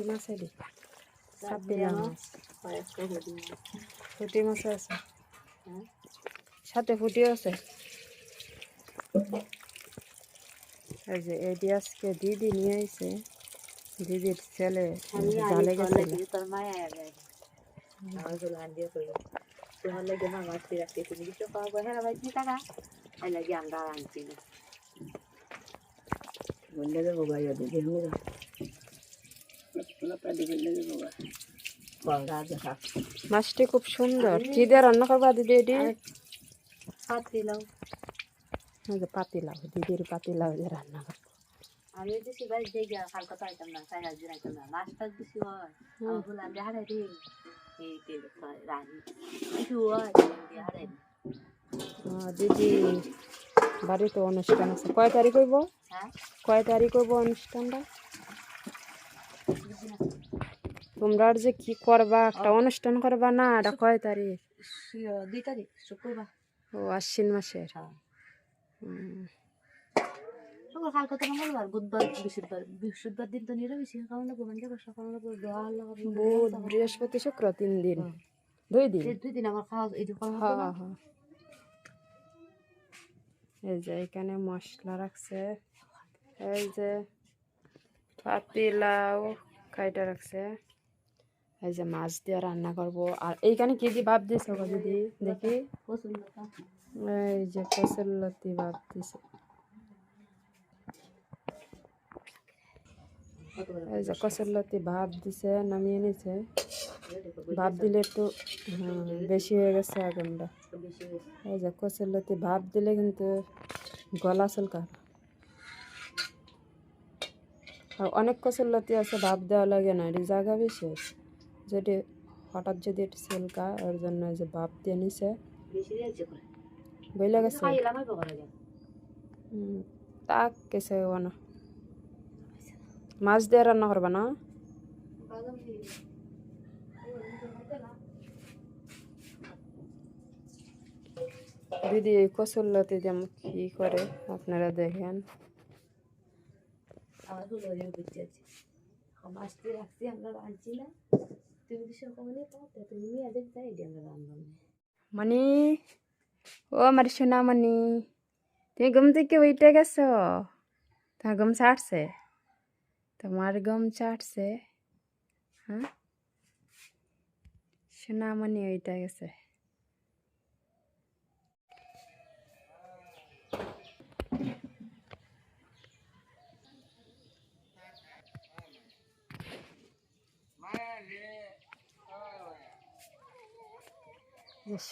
কি মাছ এটি সাপিলা মাছ কয়েকটা ফুটি মাছ। আছে? হ্যাঁ? সাথে ফুটি আছে? এই যে এটি আজকে দিদি নিয়ে আইছে। দিদির ছেলে আমি জালে গেছিল তোর মায়া আগে আমারগুলো আন দিয়ে করল। তোমার লাগে মা মাছ রাখতে তুমি কিছু পাবো হ্যাঁ ভাই কি টাকা? এই লাগে আমরা আনছি না। বললে দেবো ভাই ওদের দেখব না বললে দেবো ভাই বলরা দেখা মাছটি খুব সুন্দর। কি দিয়ে রান্না করবা দিদি এটি? যে পাতিলাও। দিদির পাতিলাও দিয়ে রান্না করব। আমি দিছি ভাই দেখি কাল কথা আইতাম না তাই আজ আইতাম না মাছ টাছ দিছি হয়। আমার বলে আমি হারাই রে এই তেল রানি। কিছু হয় হারাই দিদি বাড়িতে অনুষ্ঠান আছে। কয় তারিখ হইব? হ্যাঁ? কয় তারিখ হইব অনুষ্ঠানটা? তোমরা যে কি করবা? একটা অনুষ্ঠান করবা না? এটা কয় তারিখ? দুই তারিখ শুক্রবার। ও আশ্বিন মাসের। হ্যাঁ। বুধ বৃহস্পতি শুক্র তিন দিন। দুই দিন? এই দুই দিন আমার খাওয়া হ্যাঁ হ্যাঁ। এই যে এখানে মশলা রাখছে। এই যে পাতিলাও কাইটা রাখছে। এই যে মাছ দিয়ে রান্না করব। আর এইখানে কি দিয়ে ভাব দিছে গো দিদি? দেখি। এই যে কসুল্লতি ভাব দিছে। এই যে কসুল্লতি ভাব দিছে, নামিয়ে নিছে। ভাব দিলে একটু বেশি হয়ে গেছে আগুনটা। বেশি এই যে কসুল্লতি ভাব দিলে কিন্তু গলা চুলকা অনেক কসুল্লতি আছে, ভাব দেওয়া লাগে না জায়গা বিশেষ যদি হঠাৎ যদি একটু চুলকা ওর জন্য যে ভাব দিয়ে নিছে। বইলে গেছে? তাক কেসে হব না। মাছ দিয়ে রান্না করবা না? দিদি এই কসুল্লতি যেমন কি করে আপনারা দেখেন? আমার রাখছি আমরা রাঁধছি না। মণি ও আমার সোনা তুমি ঘুম থেকে উঠে গেছো? তোমার ঘুম ছাড়ছে তোমার ঘুম ছাড়ছে হ্যাঁ সোনামণি ওইটা গেছে।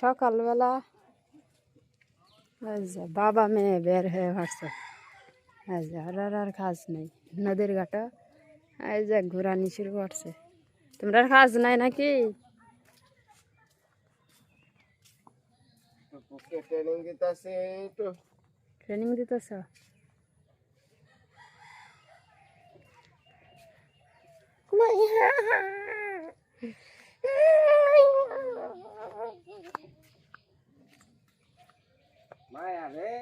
সকালবেলা এই যে বাবা মেয়ে বের হয়ে যে আর আর আর কাজ নেই। নদীর ঘাটে এই যে ঘুরানি শুরু করছে। তোমরা কাজ নাই নাকি? ট্রেনিং দিতেছে তো ট্রেনিং দিতেছ মায়া রে।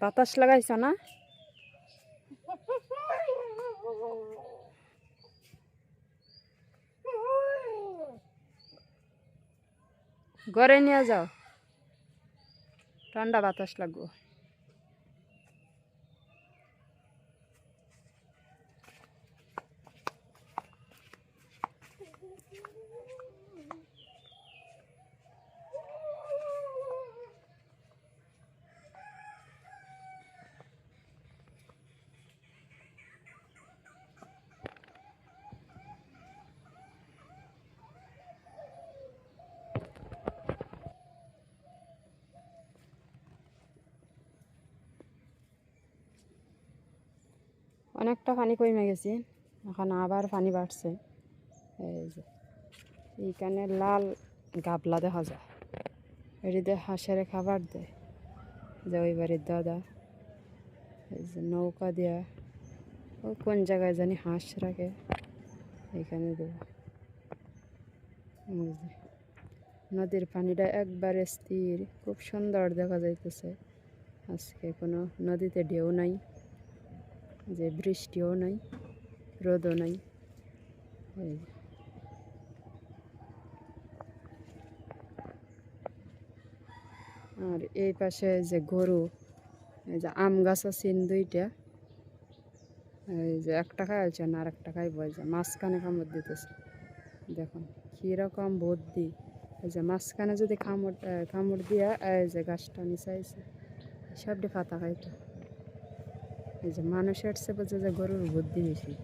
বাতাস লাগাইছ না? ঘরে নিয়ে যাও। ঠান্ডা বাতাস লাগবো। অনেকটা পানি কমে গেছে, এখন আবার পানি বাড়ছে। এই যে, এইখানে লাল গাবলা দেখা যায়। এটিতে হাঁসের খাবার দেয় যে ওই বাড়ির দাদা, এই যে নৌকা দেয়া ও কোন জায়গায় জানি হাঁস রাখে, এইখানে দেবো। এই যে, নদীর পানিটা একবারে স্থির, খুব সুন্দর দেখা যাইতেছে। আজকে কোনো নদীতে ঢেউ নাই। যে বৃষ্টিও নাই, রোদও নাই। আর এই পাশে যে গরু, এই যে আম গাছ আছে দুইটা, এই যে একটা খাইছে না আর একটা এই যে মাঝখানে কামড় দিতেছে। দেখুন, কীরকম বুদ্ধি। এই যে মাঝখানে যদি কামড় কামড় দিয়া এই যে গাছটা নিচাইছে, সবটি পাতা খাইতো। এই যে মানুষের চেয়ে বোঝে যে গরুর বুদ্ধি বেশি।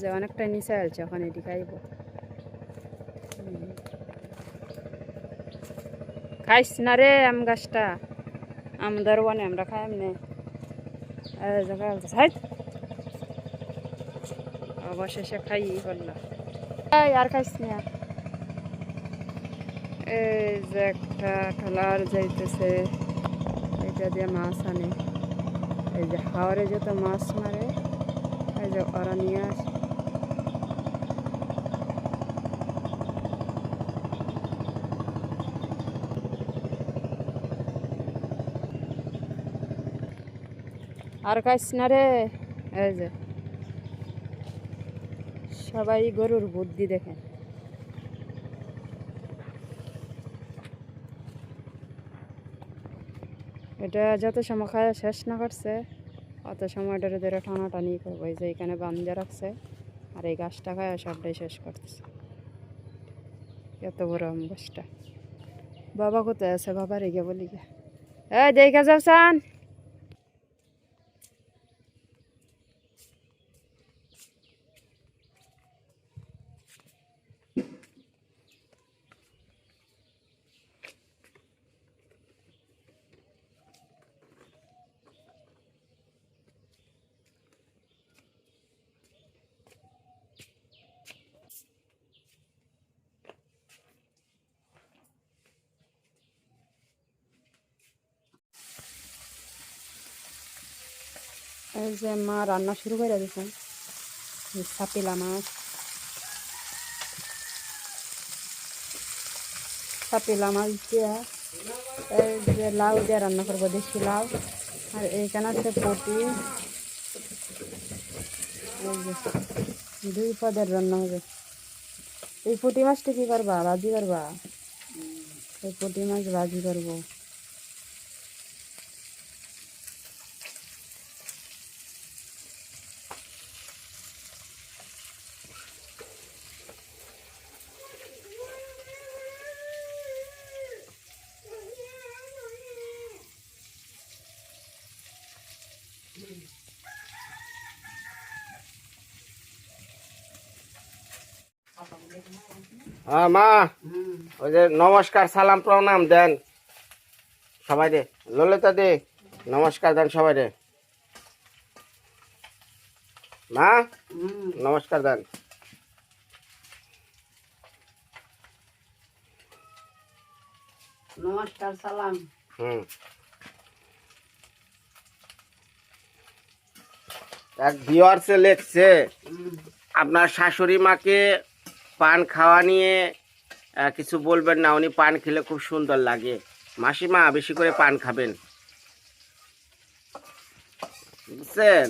যে অনেকটা নিচে আছে ওখানে এটি খাইব খাইস না রে আম গাছটা। আম ধরবো আমরা খাই এমনি। অবশেষে খাই বলল এই আর খাইস না এই যে একটা কালার যাইতেছে এটা দিয়ে মাছ আনে। এই যে হাওড়ে যত মাছ মারে এই যে ওরা নিয়ে আসে। আর খাইস না রে। এই যে সবাই গরুর বুদ্ধি দেখে এটা যত সময় খায় শেষ না করছে, অত সময় ধরে ধরে টানাটানি করব যে এখানে বান্ধে রাখছে, আর এই গাছটা খায় সবটাই শেষ করতেছে। এত বড় আম গাছটা। বাবা কোথায় আছে? বাবা রেগে বলি গে এই, দেখে যাও এই যে মা রান্না শুরু করে দিয়েছেন সাপিলা মাছ। সাপিলা মাছ দিয়ে এই যে লাউ দিয়ে রান্না করব, দেশি লাউ। আর এইখানে আছে পটি। দুই পদের রান্না হবে। এই পুঁটি মাছটা কি করবা? ভাজি করবা? এই পুঁটি মাছ ভাজি করব। হ্যাঁ মা। ওই যে নমস্কার সালাম প্রণাম দেন। সবাই রে ললিতা দে নমস্কার দেন সবাই রে মা নমস্কার দেন। নমস্কার সালাম। হুম। এক ভিওয়ার্সে লেখছে আপনার শাশুড়ি মাকে পান খাওয়া নিয়ে কিছু বলবেন না উনি পান খেলে খুব সুন্দর লাগে। মাসিমা বেশি করে পান খাবেন। বুঝছেন?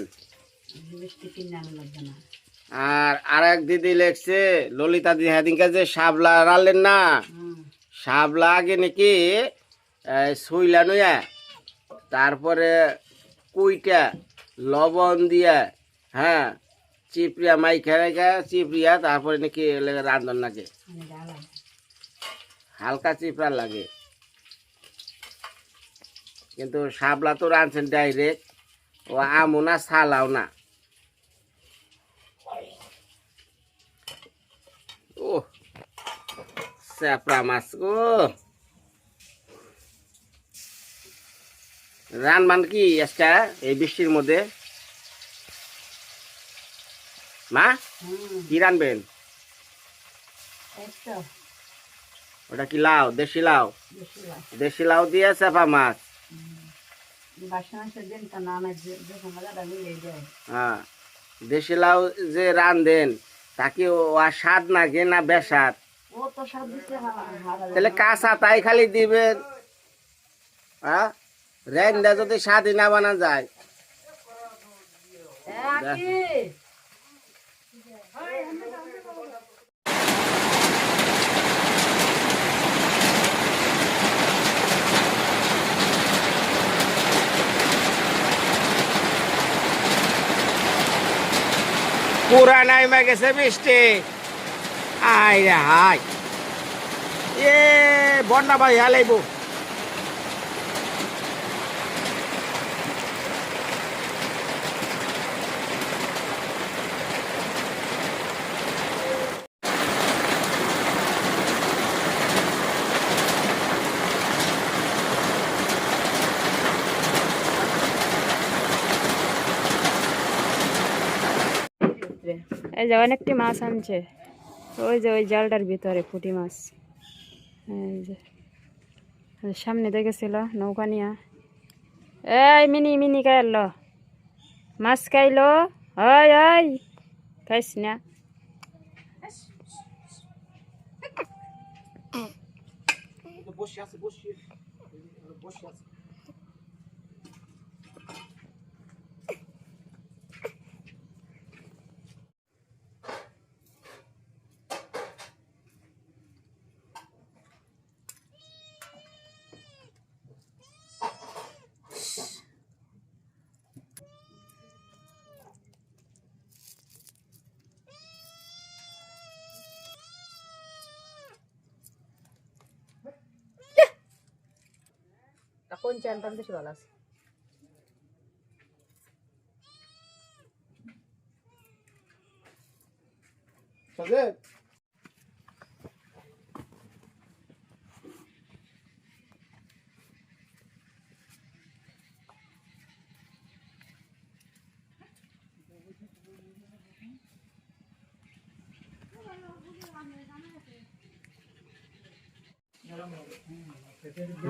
আর আর এক দিদি লেখছে ললিতা দিদি হেদিনকে যে শাবলা রানলেন না? শাবলা আগে নাকি শুইলা নইয়া তারপরে কুইটা লবণ দিয়া হ্যাঁ চিপড়িয়া মাইখা রেখা চিপড়িয়া, তারপরে নাকি রান্ধন লাগে। হালকা চিপড়া লাগে। কিন্তু শাবলা তো রাঁধছেন ডাইরেক্ট, ও আমও না, সালাও না। ও স্যাপড়া মাছ গো। রানবান কি আজকে এই বৃষ্টির মধ্যে? মা? কি রানবেন? ওটা কি লাউ? দেশি লাউ? দেশি লাউ। দিয়ে চাপা মাছ। হ্যাঁ। দেশি লাউ যে রান্ধেন তাকে ও আর স্বাদ নাগে না বেসাদ? তাহলে কাঁচা তাই খালি দিবেন। হ্যাঁ? রেন্ডা যদি স্বাদই না বানা যায়। পুরা নাইমা গেছে বৃষ্টি। আই রে হাই এ বন্যা ভাই হালাইব। এই যে অনেকটি মাছ আনছে। ওই যে ওই জালটার ভিতরে পুঁটি মাছ। এই যে। সামনে দেখেছিল নৌকা নিয়া। এই মিনি মিনি খাইল মাছ খাইলো। ওই ওই। খাইস না। বসে আছে বসে। বসে আছে। কোন চানটা বেশি ভালো আছে?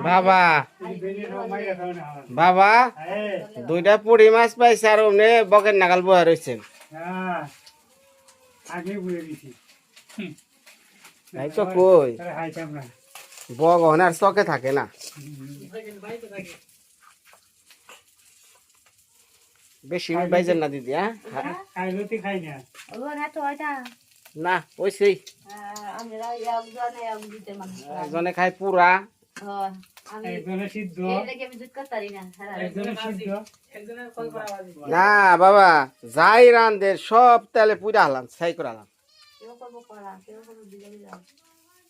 বাবা। বাবা, দুইটা পুরি মাছ পাইছে আর অমনে বকের নাগাল বয়া আগে বুঝে তো আর চকে থাকে না। বেশি বাইজেন না দিদি হ্যাঁ? না, ওই সেই। একজনে খায় পুরা। হয় আমি একজনে সিদ্ধ। এই লেগে আমি দুধ করতে পারি না বাবা যাই রান্ধে সব তেলে পুরা হলাম ছাই করে হলাম কেউ করব করা কেউ করব দিলে দিলাম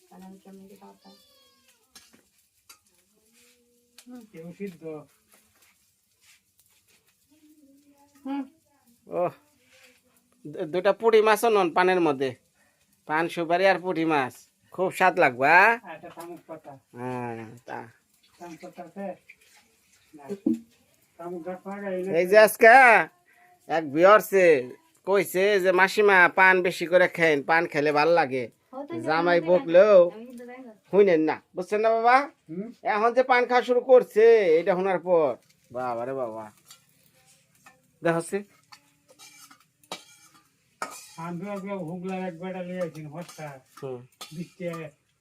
তাহলে আমি কেমন কি খাওয়াতাম? কেউ সিদ্ধ। ও দুটা পুঁটি মাছও নন পানের মধ্যে। পান সুপারি আর পুঁটি মাছ। খুব স্বাদ লাগবে হ্যাঁ? হ্যাঁ এই যে আজকে এক বিয়রছে কইছে যে মাসিমা পান বেশি করে খেন পান খেলে ভালো লাগে। জামাই বকলেও শুনেন না বুঝছেন না বাবা? এখন যে পান খাওয়া শুরু করছে এটা শোনার পর। বাবা। রে বাবা দেখাচ্ছি আমি হুগলার এক বেটা আছি হস্তা বৃষ্টি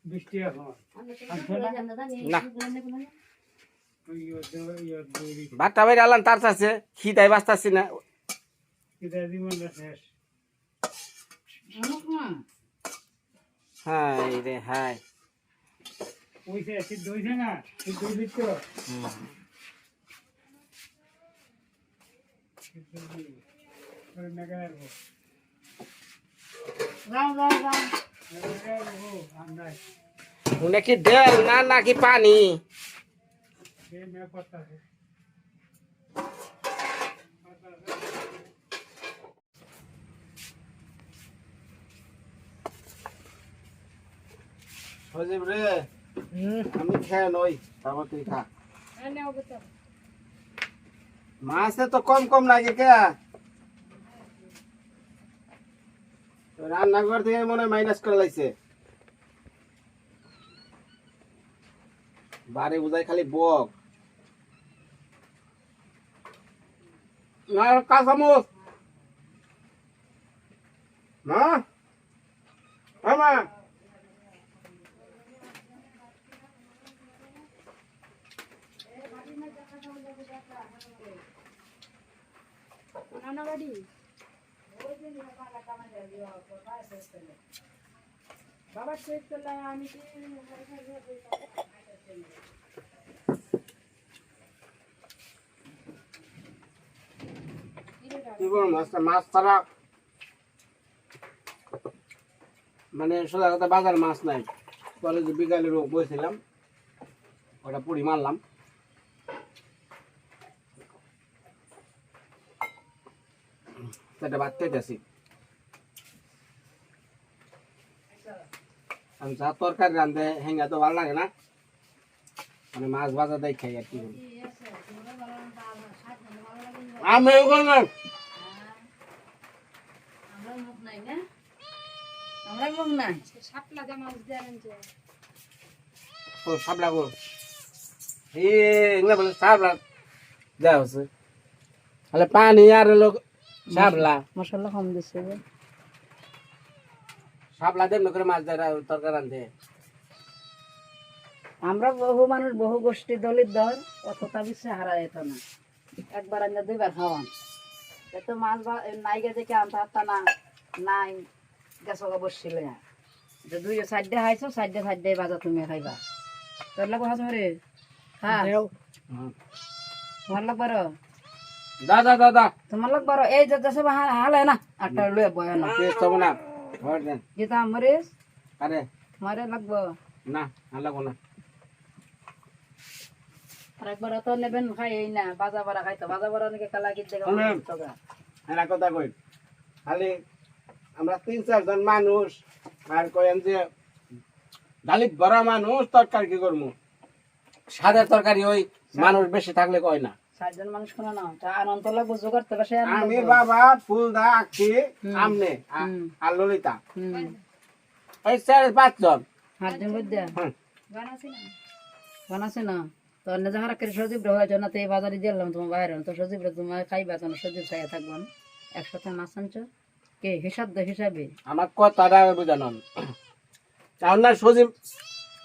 বৃষ্টি এখন। ভাতটা বাইরে আলাম তার চাচ্ছে খিদাই বাঁচতাছি না। এটা জীবনটা শেষ। হাই রে হাই ওইছে সিদ্ধ হয়েছে না? সিদ্ধ রাম রাম আমরা নাকি ডেল না নাকি পানি সেই মেয়ে করতে সজীব রে আমি খেয়ে নই তারপর তুই খা মাছে তো কম কম লাগে কে রান্নাঘর থেকে মনে হয় মাইনাস করে লাইছে। বাড়ি বুঝাই খালি বক। না কাঁচামচ মা নানা বাড়ি? বাবার শেষ করলে আমি মাছ ছাড়া মানে সোজা কথা, বাজার মাছ নাই। যে বিকালে রোগ বসেছিলাম ওটা পুরি মারলাম। সেটা ভাত খাইতেছি। আমি যা তরকারি রান্ধে হেঙ্গা তো ভালো লাগে না। মানে মাছ ভাজা দেয় খাই আর কি। আমি সাপলা গো বলে যা হচ্ছে তাহলে পানি আর লোক সাবলা মশলা কম দিছে সাবলা দেন করে মাছ ধরা তরকারি রান্ধে আমরা বহু মানুষ বহু গোষ্ঠী দলিত দল অতটা বিশ্বে হারা যেত না। একবার আনলে দুইবার খাওয়ান এত মাছ নাই গে দেখে আনতে হারতা না। নাই গেছ বসছিল যে দুই সাইডে খাইছো সাইডে সাইডে বাজা তুমি খাইবা। তোর লাগবো হাস মরে হ্যাঁ তোমার লাগ বারো দাদা দাদা তোমার লাগ বারো এই যে দেশে হালে না আটটা লয়ে বয় না। তো না? দেন যেটা মরিস আরে তোমারে লাগবো। না আর লাগবো না। আর একবার তো নেবেন খাই এই না বাজা বাড়া খাইতো বাজা বাড়া নাকি কালা গিয়ে দেখা শুনেন। এরা কথা কই। খালি আমরা তিন চারজন মানুষ আর কয়েন যে বড় মানুষ তরকারি কি করব সাদের তরকারি ওই মানুষ বেশি থাকলে কয় না। সাতজন মানুষ কোনো না তা আনন্দ লাগবো জোগাড় তো বেশি আমি। বাবা ফুলদা আঁকি আমনে আর ললিতা। এই চার পাঁচজন। হাতজন বুঝতে হুম। বানাছে না? তো অন্য যাহারা করে সজীব হয়েছে না তো এই বাজারে দিলাম তোমার বাইরে। তো সজীব তোমার খাইবা তো সজীব খাইয়া থাকব একসাথে মাছ আনছো। কে? হিসাব দে হিসাবে। আমার কথাটা বুঝানো তাহলে না সজীব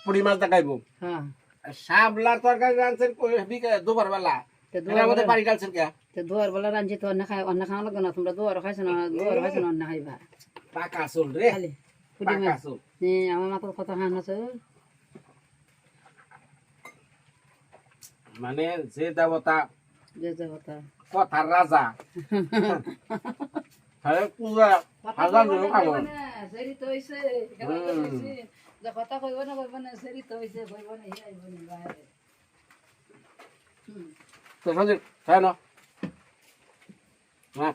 পুরি মাছ দেখাইবো। হ্যাঁ। সাবলার তরকারি রাঁধছেন কই- এটার মধ্যে ডালছেন কে তো দুয়ার বেলা রাঞ্জি তো অন্য খাই অন্য খাওয়া লাগবে না তোমরা দুয়ার খাইছো না দুয়ার খাইছো না অন্য খাইবা। পাকা চুল রে পাকা চুল। হ্যাঁ আমার মাথার কথা হান আছে মানে যে দেবতা যে কথা কথার রাজা তাহলে পূজা হাজার জন খাব সেরি তো হইছে যে কথা কইব না কইব না সেরি তো হইছে কইব না আইব না বাইরে হুম তো হ্যাঁ না হ্যাঁ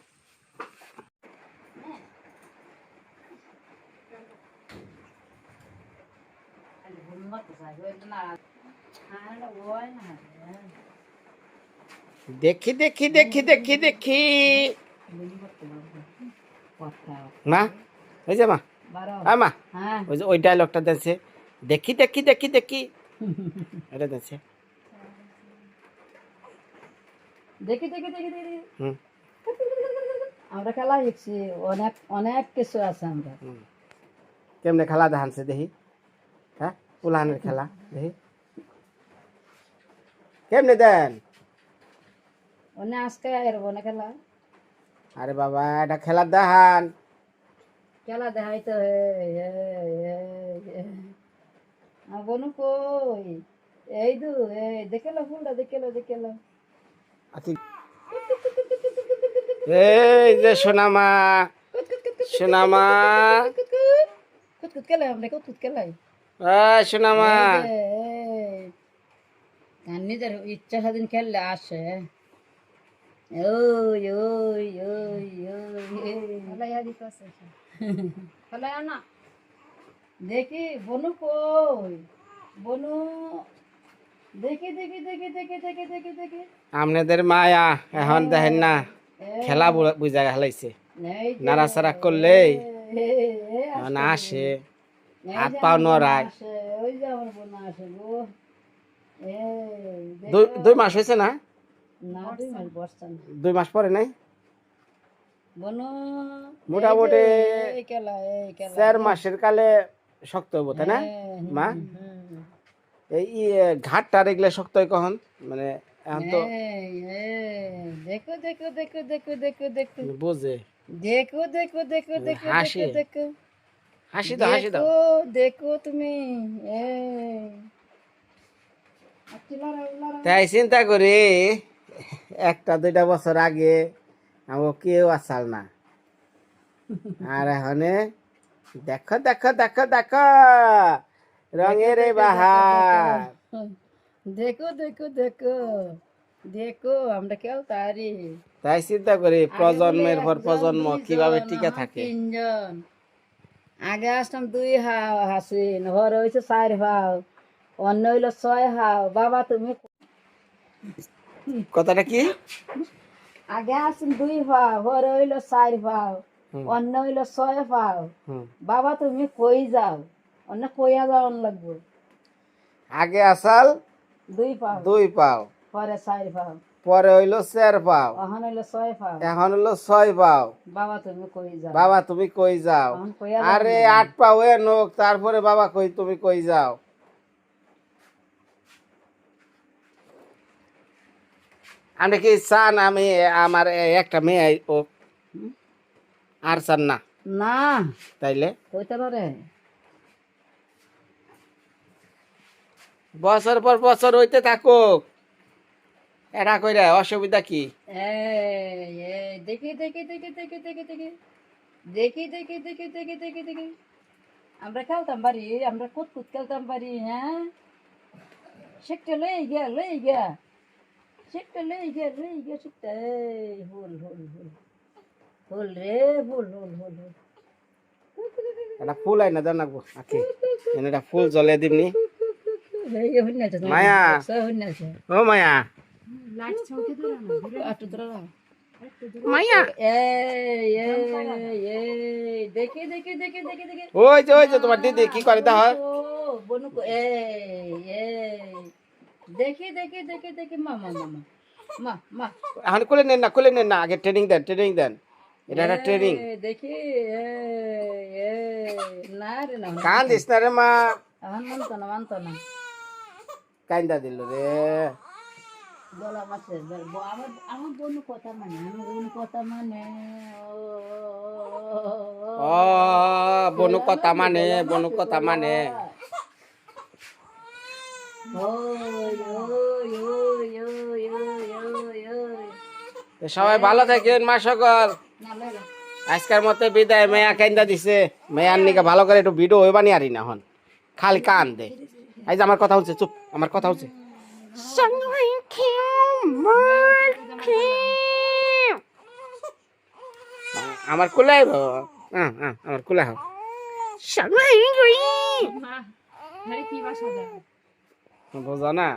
দেখি দেখি দেখি দেখি দেখি। মা ওই যে মা। বারো হ্যাঁ মা। হ্যাঁ। ওই যে ওই ডায়লগটা দেখছে দেখি দেখি দেখি দেখি। এটা দেখছে দেখি দেখি দেখি দেখি। হুম। আমরা খেলা শিখছি অনেক অনেক কিছু আছে আমরা। কেমনে খেলা দেখানছে দেখি? হ্যাঁ? উলানের খেলা দেখি। কেমনে দেন? অনেক আজকে এর অনেক খেলা। আরে বাবা এটা খেলার দেখান। খেলা দেখাইতে বনু কই? এই দু এই দেখেলো ফুলটা দেখেলো দেখেলো। আতি এই যে সোনামা সোনামা। কুত কুত খেলে আমরা কুত কুত খেলে এই। সোনামা নিজের ইচ্ছা স্বাধীন খেললে আসে। ওই ওই ওই ওই। দেখি বনু কই? বনু আপনাদের মায়া এখন দেখেন না খেলা বুঝা খেলাইছে। নাড়াচাড়া করলে না আসে। হাত পাও নড়ায়। দুই মাস হয়েছে না? দুই মাস পরে নাই? মোটামুটি চার মাসের কালে শক্ত হব তাই না? মা? এই ঘাটটা রেগলে শক্ত হয় কখন মানে এখন তো দেখো দেখো দেখো দেখো দেখো দেখো বোঝে দেখো দেখো দেখো দেখো হাসে। দেখো হাসি দাও হাসি দাও দেখো তুমি আচ্ছা। তাই চিন্তা করি একটা দুইটা বছর আগে আমাকে কেউ আসাল না আর এখানে দেখো দেখো দেখো দেখো রঙের বাহার দেখো দেখো দেখো দেখো। আমরা কেউ তারি তাই চিন্তা করি প্রজন্মের পর প্রজন্ম কীভাবে টিকে থাকে? তিনজন। আগে আসতাম দুই হাও হাসিন। হর হয়েছে চার হাও অন্য হইল ছয় হাও। বাবা তুমি কথাটা কি? আগে আসছেন দুই ভাও হর হইল চার হুম। অন্য হইল ছয় হুম। বাবা তুমি কই যাও? অন্য কইয়া যাওয়ান লাগবো। আগে আসাল দুই পাও। দুই পাও। পরে চার ভাও পরে হইল চার পাও। অহন হইল ছয় ভাও এখন হলো ছয় পাও। বাবা তুমি কই যাও? বাবা তুমি কই যাও? আরে আট পাও এ নোক তারপরে বাবা কই তুমি কই যাও? আপনি কি চান আমি আমার একটা মেয়ে ও। আর চান না? না। তাইলে? কইতে পারে? বছর পর বছর হইতে থাকুক। এটা কইরা অসুবিধা কি? দেখি দেখি দেখি দেখি দেখি দেখি। দেখি দেখি দেখি দেখি দেখি দেখি। আমরা খেলতাম পারি আমরা কুত কুত খেলতাম পারি হ্যাঁ? শিখতে লই গিয়া লই গিয়া। শিখতে লই গিয়া লই গিয়া এই হুল হুল হুল হুল রে হুল হুল হুল হুল এটা ফুল আইনা দেন রাখব আকে এটা ফুল জলে দিবনি এই হইনা আছে মায়া। সব হইনা আছে ও মায়া আটু তোরা মায়া এই এই এই দেখি দেখি দেখি দেখি দেখি ওই যে ওই যে তোমার দিদি কি করে তা হয় ও বনু কো এই এই দেখি দেখি দেখি দেখি মা মা মা মা মা মা এখন খুলে নেন না খুলে নেন না আগে ট্রেনিং দেন ট্রেনিং দেন এটা একটা ট্রেনিং এই, দেখি এই এই না রে না কান দিস না রে মা এখন মানতো না মানতো না কাইন্দা দিল রে। বলা মাসে আমার আমার বনু কথা মানে আমার কথা মানে ও বনু কথা মানে বনু কথা মানে। সবাই ভালো থাকেন মা সকল। আজকের মতে বিদায় মেয়া কাইন্দা দিছে। মেয়ার নিকে ভালো করে একটু ভিডিও হইবা নি আরি না হন খালি কান দে। এই যে আমার কথা হচ্ছে চুপ আমার কথা হচ্ছে। আমার কুলে আইব হ্যাঁ হ্যাঁ আমার কুলে হোক। বোঝা না।